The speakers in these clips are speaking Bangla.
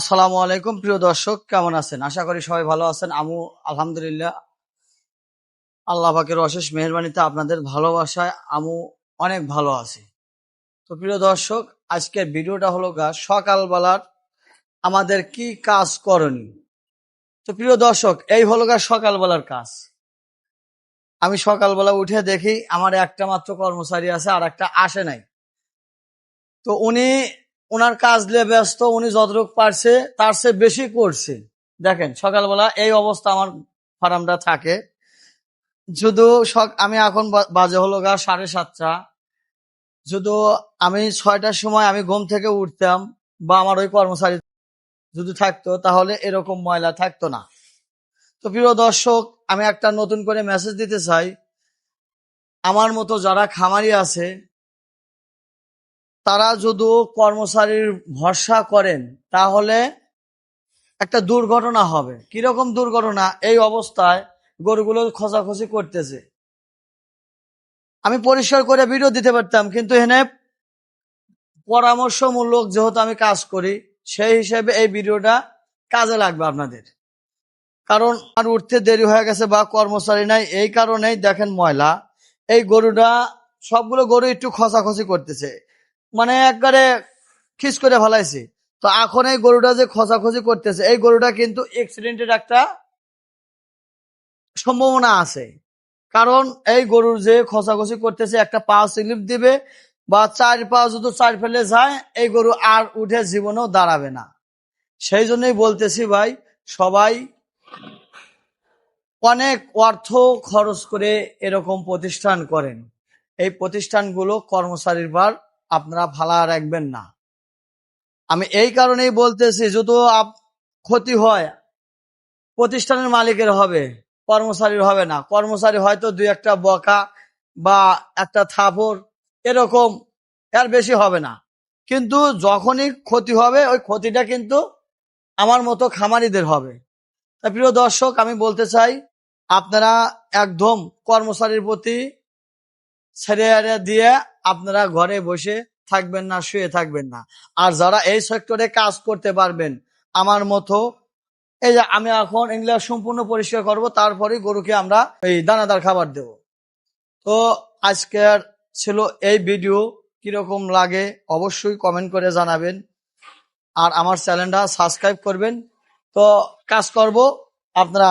আসসালামু আলাইকুম, প্রিয় দর্শক, কেমন আছেন? আশা করি সবাই ভালো আছেন। আমু, আলহামদুলিল্লাহ, আল্লাহ পাকের অশেষ মেহরবানিতে আপনাদের ভালোবাসায় আমু অনেক ভালো আছি। তো প্রিয় দর্শক, আজকের ভিডিওটা হলো গা, সকালবেলার আমাদের কি কাজ করণীয়? তো প্রিয় দর্শক, এই হলো গা সকালবেলার কাজ। আমি সকালবেলা উঠে দেখি আমার একটা মাত্র কর্মচারী আছে আর একটা আসে নাই। তো উনি ওনার কাজ নিয়ে ব্যস্ত, উনি যতটুকু পারছে, তার চেয়ে বেশি করছে। দেখেন, সকালবেলা এই অবস্থা আমার ফার্মটা থাকে। শুধু আমি এখন বাজে হলো গা সাড়ে সাতটা। শুধু আমি ছয়টার সময় আমি ঘুম থেকে উঠতাম বা আমার ওই কর্মচারী যদি থাকতো, তাহলে এরকম ময়লা থাকতো না। তো প্রিয় দর্শক, আমি একটা নতুন করে মেসেজ দিতে চাই। আমার মতো যারা খামারি আছে তারা যদি কর্মচারীর ভরসা করেন, তাহলে একটা দুর্ঘটনা হবে। কীরকম দুর্ঘটনা? এই অবস্থায় গরুগুলো খোঁজাখুঁজি করতেছে। আমি পরিষ্কার করে ভিডিও দিতে পারতাম, কিন্তু এখানে পরামর্শমূলক যেহেতু আমি কাজ করি, সেই হিসেবে এই ভিডিওটা কাজে লাগবে আপনাদের। কারণ আর উঠতে দেরি হয়ে গেছে বা কর্মচারী নাই, এই কারণেই দেখেন ময়লা। এই গরুটা, সবগুলো গরু একটু খসাখসি করতেছে। মানে একবারে খিস করে ফেলাইছি। তো এখন এই গরুটা যে খসাখসি করতেছে, এই গরুটা কিন্তু অ্যাক্সিডেন্টের একটা সম্ভাবনা আছে। কারণ এই গরুর যে খসাখসি করতেছে, একটা পা স্লিপ দিবে বা চার পা যদি চার ফেলে যায়, এই গরু আর উঠে জীবনেও দাঁড়াবে না। সেই জন্যই বলতেছি ভাই, সবাই অনেক অর্থ খরচ করে এরকম প্রতিষ্ঠান করেন। এই প্রতিষ্ঠানগুলো কর্মচারীর বার আপনারা ভালা রাখবেন না। আমি এই কারণেই বলতেছি আপ- ক্ষতি হয়, প্রতিষ্ঠানের মালিকের হবে, কর্মচারীর হবে না। কর্মচারী হয়তো দুই একটা বকা বা একটা থাপড় এরকম, এর বেশি হবে না। কিন্তু যখনই ক্ষতি হবে, ওই ক্ষতিটা কিন্তু আমার মতো খামারিদের হবে। তা প্রিয় দর্শক, আমি বলতে চাই, আপনারা একদম কর্মচারীর প্রতি ছেড়ে দিয়ে আপনারা ঘরে বসে থাকবেন না, শুয়ে থাকবেন না। আর যারা এই সেক্টরে কাজ করতে পারবেন, আমার মতো, এই যে আমি এখন এগুলা সম্পূর্ণ পরিষ্কার করব, তারপরে গরুকে আমরা এই দানাদার খাবার দেব। তো আজকের ছিল এই ভিডিও কীরকম লাগে অবশ্যই কমেন্ট করে জানাবেন। আর আমার চ্যানেলটা সাবস্ক্রাইব করবেন। তো কাজ করব, আপনারা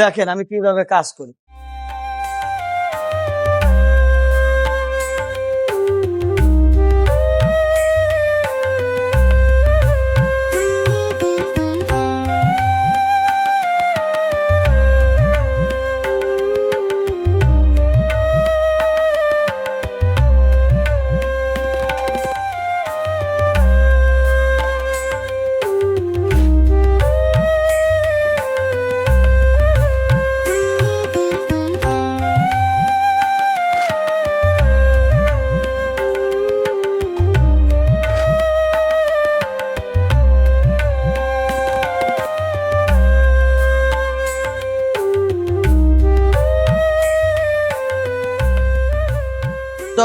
দেখেন আমি কীভাবে কাজ করি।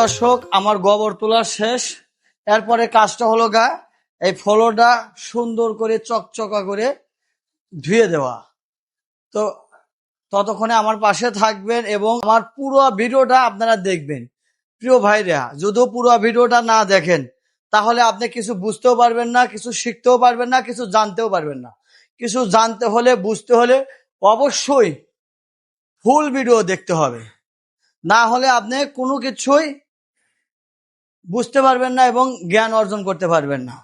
দর্শক, আমার গোবর তোলা শেষ। এরপরে কাজটা হলো গা, এই ফলোটা সুন্দর করে চকচকা করে ধুয়ে দেওয়া। তো ততক্ষণে আমার পাশে থাকবেন এবং আমার পুরো ভিডিওটা আপনারা দেখবেন। প্রিয় ভাইরা, যদিও পুরো ভিডিওটা না দেখেন, তাহলে আপনি কিছু বুঝতেও পারবেন না, কিছু শিখতেও পারবেন না, কিছু জানতেও পারবেন না। কিছু জানতে হলে, বুঝতে হলে অবশ্যই ফুল ভিডিও দেখতে হবে। না হলে আপনি কোনো কিছুই বুঝতে পারবেন না এবং জ্ঞান অর্জন করতে পারবেন না।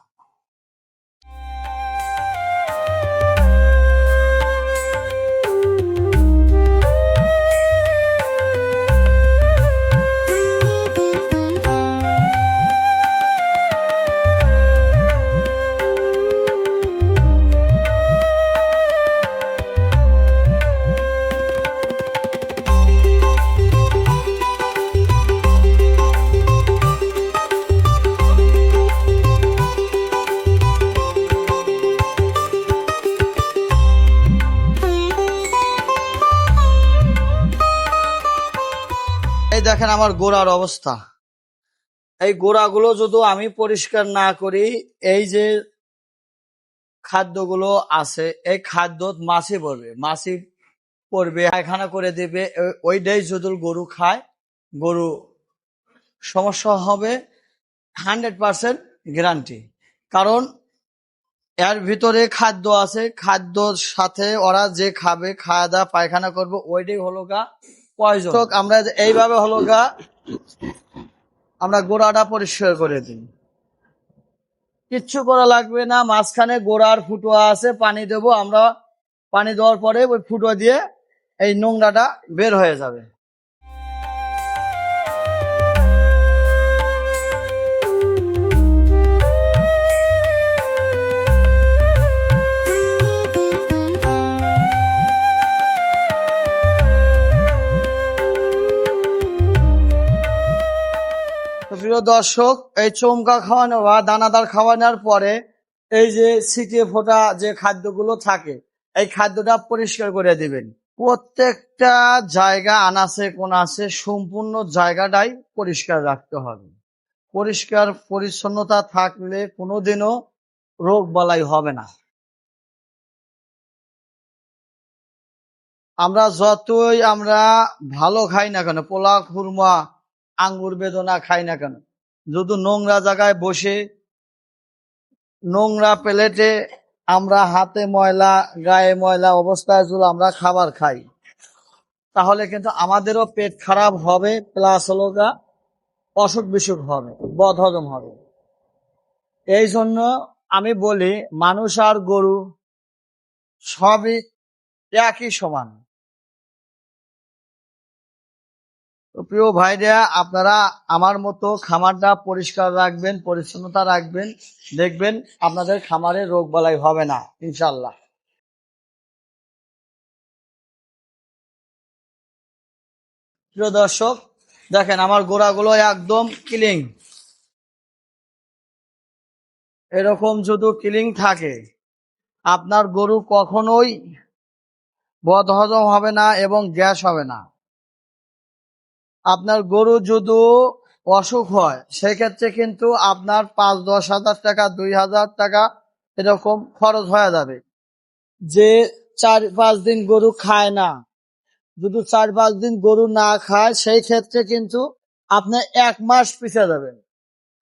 আমার গোড়ার অবস্থা। এই গোড়াগুলো যদি আমি পরিষ্কার না করি, এই যে খাদ্যগুলো আছে, এই খাদ্য মাছি পড়বে মাছি পড়বে, পায়খানা করে দেবে ওইটাই যদি গরু খায়, গরু সমস্যা হবে হান্ড্রেড পার্সেন্ট গ্যারান্টি। কারণ এর ভিতরে খাদ্য আছে, খাদ্যর সাথে ওরা যে খাবে, খাওয়া দাওয়া, পায়খানা করবে, ওইটাই হলো গা পয়জন আমরা এইভাবে হলো গা, আমরা গোড়াটা পরিষ্কার করে দিই। কিচ্ছু করা লাগবে না, মাঝখানে গোড়ার ফুটোয়া আছে, পানি দেব, আমরা পানি দেওয়ার পরে ওই ফুটো দিয়ে এই নোংরাটা বের হয়ে যাবে। দর্শক, এই চমকা খাওয়ানো বা দানাদার খাওয়ানোর পরে এই যে ছিটিয়ে ফোটা যে খাদ্যগুলো থাকে, এই খাদ্যটা পরিষ্কার করে দিবেন। প্রত্যেকটা জায়গা আনাসে কোন আছে সম্পূর্ণ জায়গাটাই পরিষ্কার রাখতে হবে। পরিষ্কার পরিচ্ছন্নতা থাকলে কোনোদিনও রোগ বালাই হবে না। আমরা যতই আমরা ভালো খাই না কেন পোলা খুরমা, আঙ্গুর বেদনা খাই না কেন যদি নোংরা জায়গায় বসে নোংরা প্লেটে আমরা হাতে ময়লা, গায়ে ময়লা অবস্থায় যদি আমরা খাবার খাই, তাহলে কিন্তু আমাদেরও পেট খারাপ হবে প্লাস হলো গা অসুখ বিসুখ হবে, বদহজম হবে। এই জন্য আমি বলি, মানুষ আর গরু সবই একই সমান। প্রিয় ভাইরা, আপনারা আমার মতো খামারটা পরিষ্কার রাখবেন, পরিচ্ছন্নতা রাখবেন, দেখবেন আপনাদের খামারে রোগ বালাই হবে না ইনশাল্লাহ প্রিয় দর্শক, দেখেন আমার গোড়াগুলো একদম ক্লিং এরকম যদি ক্লিং থাকে, আপনার গরু কখনোই বদহজম হবে না এবং গ্যাস হবে না। আপনার গরু যদি অসুখ হয়, সেক্ষেত্রে কিন্তু আপনার পাঁচ, দশ হাজার টাকা, দুই হাজার টাকা এরকম খরচ হয়ে যাবে। যে চার, পাঁচ দিন গরু খায় না, যদি চার, পাঁচ দিন গরু না খায়, সেই ক্ষেত্রে কিন্তু আপনি এক মাস পিছিয়ে যাবেন।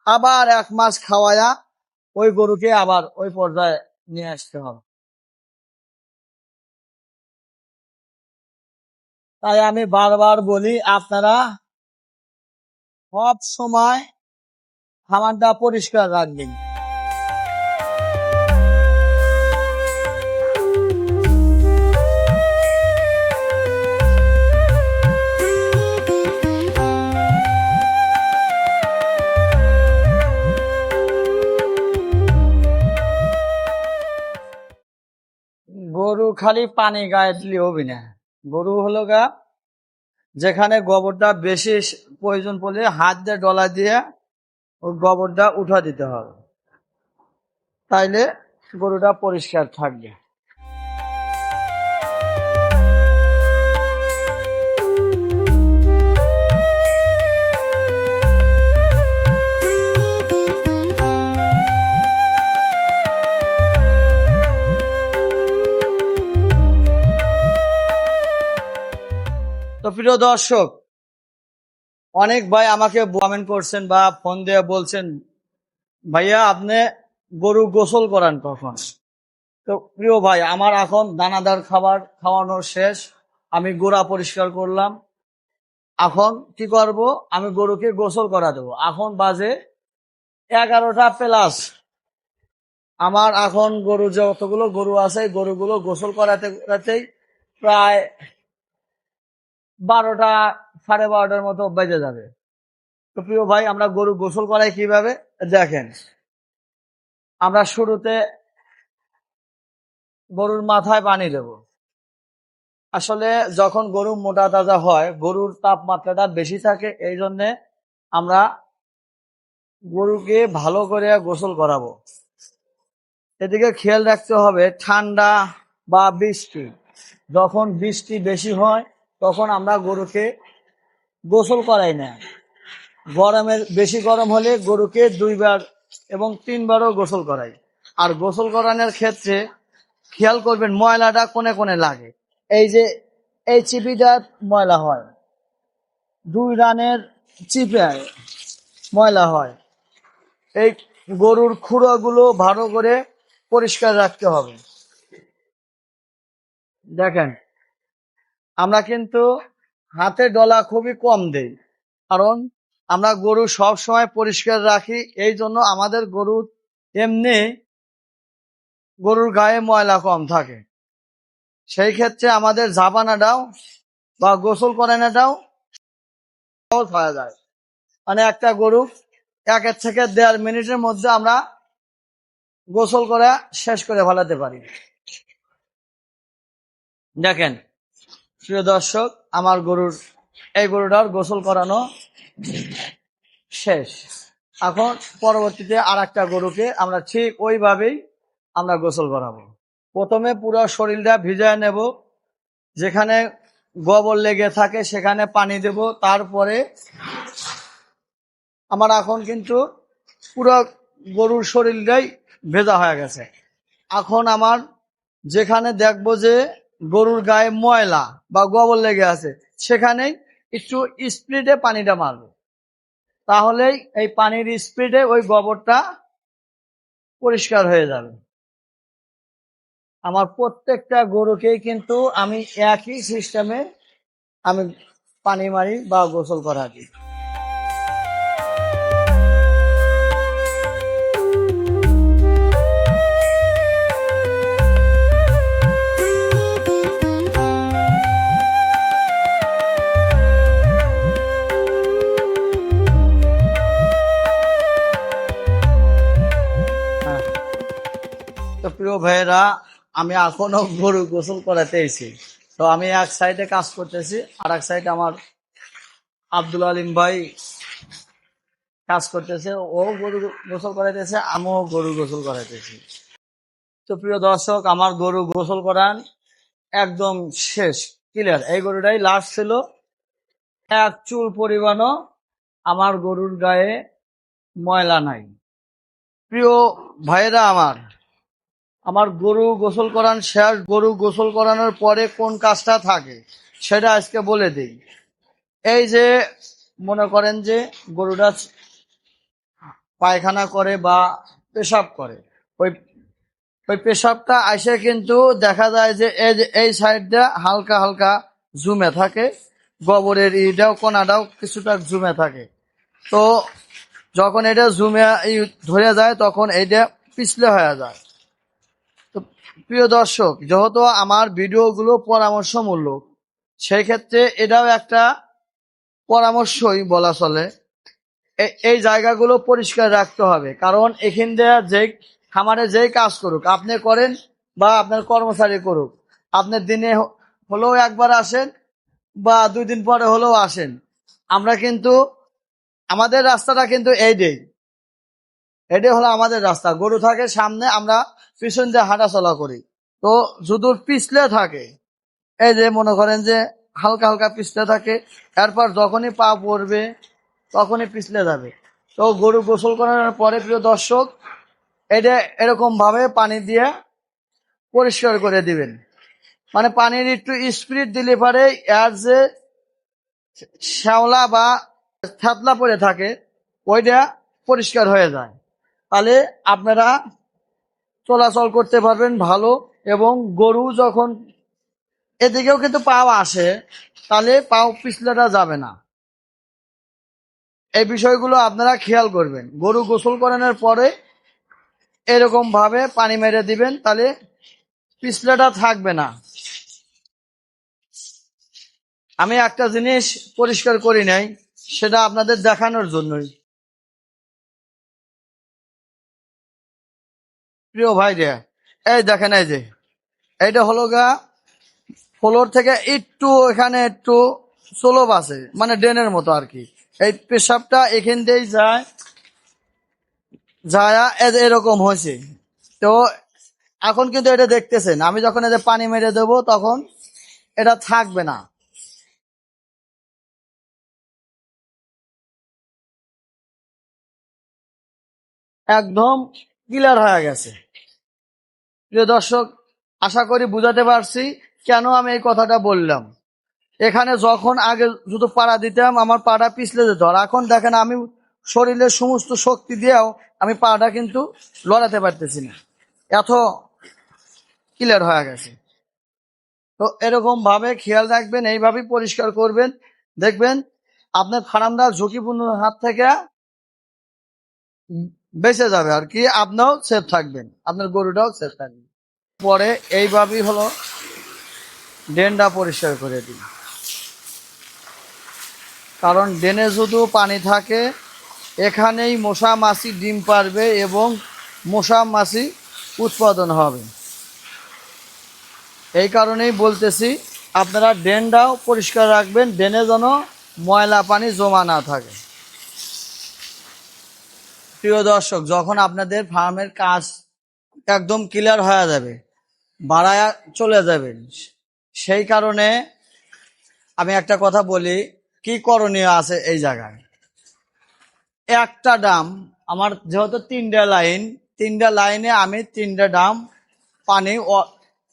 আবার এক মাস খাওয়ায়া ওই গরুকে আবার ওই পর্যায়ে নিয়ে আসতে হবে। তাই আমি বারবার বলি, আপনারা সব সময় খামারটা পরিষ্কার রাখবেন। গরু খালি পানি গায়ে দিলে হবে না। গরু হলো গা যেখানে গোবরটা বেশি প্রয়োজন পড়লে হাত দিয়ে ডলা দিয়ে ওই গোবরটা উঠা দিতে হবে। তাইলে গরুটা পরিষ্কার থাকবে। প্রিয় দর্শক, অনেক ভাই আমাকে কমেন্ট করছেন বা ফোন দিয়ে বলছেন, ভাইয়া, আপনি গরু গোসল করান কখন? তো প্রিয় ভাই, আমার এখন দানাদার খাবার খাওয়ানো শেষ, আমি গোড়া পরিষ্কার করলাম। এখন কি করব? আমি গরুকে গোসল করা দেবো। এখন বাজে এগারোটা প্লাস আমার এখন গরু যতগুলো গরু আছে, গরুগুলো গোসল করাতে করাতেই প্রায় বারোটা সাড়ে বারোটার মতো বেজে যাবে। তো প্রিয় ভাই, আমরা গরু গোসল করাই কীভাবে? দেখেন, আমরা শুরুতে গরুর মাথায় পানি দেব। আসলে যখন গরু মোটা তাজা হয়, গরুর তাপমাত্রাটা বেশি থাকে, এই জন্যে আমরা গরুকে ভালো করে গোসল করাবো। এদিকে খেয়াল রাখতে হবে, ঠান্ডা বা বৃষ্টি, যখন বৃষ্টি বেশি হয় তখন আমরা গরুকে গোসল করাই না। গরমের বেশি গরম হলে গরুকে দুইবার এবং তিনবারও গোসল করাই। আর গোসল করানোর ক্ষেত্রে খেয়াল করবেন ময়লাটা কোনে কোনে লাগে। এই যে, এই চিপিটা ময়লা হয়। দুই রানের চিপে ময়লা হয়। এই গরুর খুঁড়োগুলো ভালো করে পরিষ্কার রাখতে হবে। দেখেন আমরা কিন্তু হাতে ডলা খুবই কম দেই। কারণ আমরা গরু সব সময় পরিষ্কার রাখি, এই জন্য আমাদের গরুর এমনি গরুর গায়ে ময়লা কম থাকে। সেই ক্ষেত্রে আমাদের ঝাপানাটাও বা গোসল করানোটাও সহজ হয়ে যায়। মানে একটা গরু একের থেকে দেড় মিনিটের মধ্যে আমরা গোসল করে শেষ করে ফেলাতে পারি। দেখেন প্রিয় দর্শক, আমার গরুর, এই গরুটার গোসল করানো শেষ। এখন পরবর্তীতে আর একটা গরুকে আমরা ঠিক ওইভাবেই আমরা গোসল করাবো। প্রথমে পুরো শরীরটা ভিজায় নেব, যেখানে গোবর লেগে থাকে সেখানে পানি দেব, তারপরে আমার এখন কিন্তু পুরো গরুর শরীরটাই ভেজা হয়ে গেছে। এখন আমার যেখানে দেখব যে গরুর গায়ে ময়লা বা গোবর লেগে আছে, সেখানেই একটু স্পিডে পানিটা মারবো। তাহলেই এই পানির স্পিডে ওই গোবরটা পরিষ্কার হয়ে যাবে। আমার প্রত্যেকটা গরুকেই কিন্তু আমি একই সিস্টেমে আমি পানি মারি বা গোসল করা দিই। প্রিয় ভাইয়েরা, আমি এখনও গরু গোসল করাতে এসেছি। তো আমি এক সাইডে কাজ করতেছি, আর এক সাইডে আমার আব্দুল আলিম ভাই কাজ করতেছে। ও গরু গোসল করাইতেছে, আমিও গরু গোসল করাইতেছি। তো প্রিয় দর্শক, আমার গরু গোসল করান একদম শেষ, ক্লিয়ার। এই গরুটাই লাস্ট ছিল, এক চুল পরিমাণও আমার গরুর গায়ে ময়লা নাই। প্রিয় ভাইয়েরা আমার আমার গরু গোসল করান শেষ, গরু গোসল করানোর পরে কোন কাজটা থাকে, সেটা আজকে বলে দিই। এই যে মনে করেন যে গরুটা পায়খানা করে বা পেশাব করে, ওই ওই পেশাবটা আসে কিন্তু দেখা যায় যে এই যে, এই সাইডটা হালকা হালকা জুমে থাকে, গোবরের ইটাও কোনাটাও কিছুটা জুমে থাকে। তো যখন এটা জুমে ধরে যায়, তখন এইটা পিছলে হয়ে যায়। প্রিয় দর্শক, যেহেতু আমার ভিডিওগুলো পরামর্শমূলক সেই ক্ষেত্রে এটাও একটা পরামর্শই বলা চলে। এই জায়গাগুলো পরিষ্কার রাখতে হবে, কারণ এখান দিয়ে যে খামারে যেই কাজ করুক, আপনি করেন বা আপনার কর্মচারী করুক, আপনি দিনে হলেও একবার আসেন বা দুই দিন পরে হলেও আসেন। আমরা কিন্তু, আমাদের রাস্তাটা কিন্তু এই দেই এটাই হলো আমাদের রাস্তা। গরু থাকে সামনে, আমরা পিছন দিয়ে হাঁটাচলা করি। তো যদি পিছলে থাকে। এই যে মনে করেন যে হালকা হালকা পিছলে থাকে, এরপর যখনই পা পড়বে, তখনই পিছলে যাবে। তো গরু গোসল করানোর পরে, প্রিয় দর্শক, এটা এরকম ভাবে পানি দিয়ে পরিষ্কার করে দিবেন। মানে পানির একটু স্পিড দিলে পারে এর যে শ্যাওলা বা থাতলা পড়ে থাকে, ওইটা পরিষ্কার হয়ে যায়। তাহলে আপনারা চলাচল করতে পারবেন ভালো এবং গরু যখন এদিকেও কিন্তু পাও আসে, তাহলে পাও পিছলেটা যাবে না। এই বিষয়গুলো আপনারা খেয়াল করবেন। গরু গোসল করানোর পরে এরকম ভাবে পানি মেরে দিবেন, তাহলে পিছলেটা থাকবে না। আমি একটা জিনিস পরিষ্কার করি নাই, সেটা আপনাদের দেখানোর জন্যই। প্রিয় ভাই রে, এই দেখেন এই যে, এইটা হলো গা ফ্লোর থেকে একটু এখানে একটু সোলভ আছে মানে ড্রেনের মতো আর কি। এই পেশাবটা এখান দিয়েই যায় যায় এরকম হয়েছে। তো এখন কিন্তু এটা দেখতেছেন, আমি যখন এদের পানি মেরে দেবো তখন এটা থাকবে না। একদম ক্লিয়ার হয়ে গেছে। প্রিয় দর্শক, আশা করি বুঝাতে পারছি কেন আমি এই কথাটা বললাম। এখানে যখন আগে জুতো পাড়া দিতাম, আমার পাড়া পিছলে যেত। আর এখন দেখেন, আমি শরীরের সমস্ত শক্তি দিয়েও আমি পাড়া কিন্তু লড়াতে পারতেছি না। এত ক্লিয়ার হয়ে গেছে। তো এরকম ভাবে খেয়াল রাখবেন, এইভাবেই পরিষ্কার করবেন। দেখবেন, আপনার ফার্মটা ঝুঁকিপূর্ণ হাত থেকে বেঁচে যাবে আর কি, আপনিও সেফ থাকবেন। আপনার গরুটাও সেফ থাকবে। পরে এইভাবেই হলো ড্রেনটা পরিষ্কার করে দিন। কারণ ড্রেনে শুধু পানি থাকে, এখানেই মশা, মাছি, ডিম পারবে এবং মশা, মাছি উৎপাদন হবে। এই কারণেই বলতেছি, আপনারা ড্রেনটাও পরিষ্কার রাখবেন, ড্রেনে যেন ময়লা, পানি জমা না থাকে। প্রিয় দর্শক, যখন আপনাদের ফার্মের কাজ একদম ক্লিয়ার হয়ে যাবে, বাড়ায় চলে যাবেন সেই কারণে আমি একটা কথা বলি, কি করণীয় আছে এই জায়গায়? একটা ডাম আমার যেহেতু তিনটা লাইন, তিনটা লাইনে আমি তিনটা ডাম পানি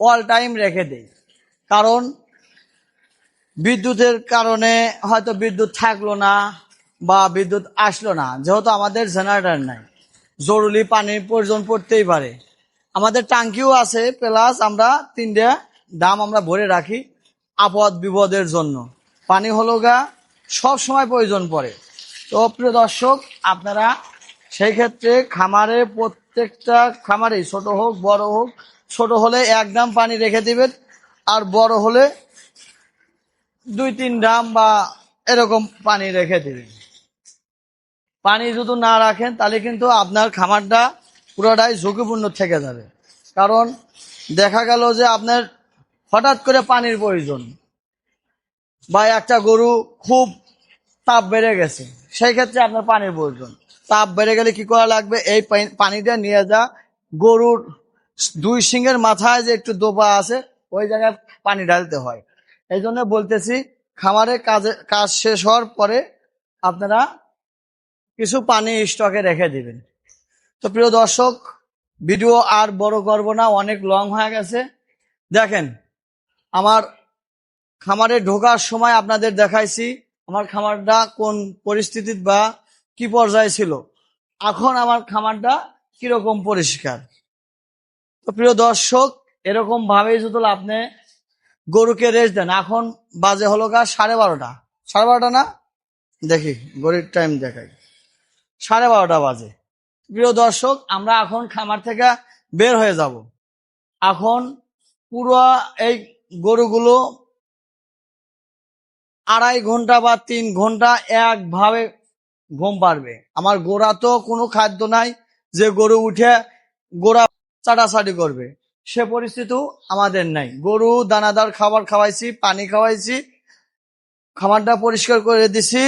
অল টাইম রেখে দিই। কারণ বিদ্যুতের কারণে হয়তো বিদ্যুৎ থাকল না বা বিদ্যুৎ আসলো না, যেহেতু আমাদের জেনারেটর নাই। জরুরি পানির প্রয়োজন পড়তেই পারে। আমাদের টাঙ্কিও আছে, প্লাস আমরা তিনটা ডাম আমরা ভরে রাখি আপদ বিপদের জন্য। পানি হলো গা, সব সময় প্রয়োজন পড়ে। তো প্রিয় দর্শক, আপনারা সেই ক্ষেত্রে খামারে প্রত্যেকটা খামারেই, ছোট হোক, বড় হোক, ছোট হলে এক ড্রাম পানি রেখে দিবেন, আর বড় হলে দুই, তিন ড্রাম বা এরকম পানি রেখে দিবেন। পানি যদি না রাখেন, তাহলে কিন্তু আপনার খামারটা পুরোটাই ঝুঁকিপূর্ণ থেকে যাবে। কারণ দেখা গেল যে আপনার হঠাৎ করে পানির প্রয়োজন বা একটা গরু খুব তাপ বেড়ে গেছে, সেই ক্ষেত্রে আপনার পানির প্রয়োজন। তাপ বেড়ে গেলে কি করা লাগবে? এই পানি- পানিটা নিয়ে যা, গরুর দুই সিংহের মাথায় যে একটু দোপা আছে, ওই জায়গায় পানি ঢালতে হয়। এই জন্য বলতেছি, খামারে কাজে কাজ শেষ হওয়ার পরে আপনারা কিছু পানি স্টকে রেখে দিবেন। তো প্রিয় দর্শক, ভিডিও আর বড় করব না, অনেক লং হয়ে গেছে। দেখেন, আমার খামারে ঢোকার সময় আপনাদের দেখাইছি, আমার খামারটা কোন পরিস্থিতির বা কি পর্যায়ে ছিল। এখন আমার খামারটা কীরকম পরিষ্কার। তো প্রিয় দর্শক, এরকম ভাবেই যদি আপনি গরুকে রেস্ট দেন, এখন বাজে হলো গা সাড়ে বারোটা। সাড়ে বারোটা না? দেখি, গরির টাইম দেখাই। সাড়ে বারোটা বাজে। প্রিয় দর্শক, আমরা এখন খামার থেকে বের হয়ে যাব। এখন পুরো এই গরুগুলো আড়াই ঘণ্টা বা তিন ঘণ্টা একভাবে ঘুম পারবে আমার গোড়া তো কোনো খাদ্য নাই যে গরু উঠে গোড়া চাটাচাটি করবে। সে পরিস্থিতিও আমাদের নাই। গরু, দানাদার খাবার খাওয়াইছি, পানি খাওয়াইছি, খামারটা পরিষ্কার করে দিছি,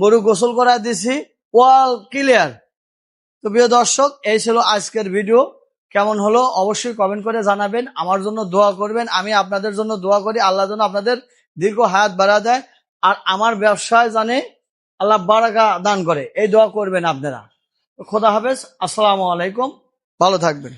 গরু গোসল করা দিছি ওয়াল ক্লিয়ার তো প্রিয় দর্শক, এই ছিল আজকের ভিডিও কেমন হলো অবশ্যই কমেন্ট করে জানাবেন। আমার জন্য দোয়া করবেন। আমি আপনাদের জন্য দোয়া করি। আল্লাহ যেন আপনাদের দীর্ঘ হায়াত বাড়া দেয়। আর আমার ব্যবসায় জানে আল্লাহ বারাকা দান করে। এই দোয়া করবেন আপনারা। খোদা হাফেজ। আসসালামু আলাইকুম। ভালো থাকবেন।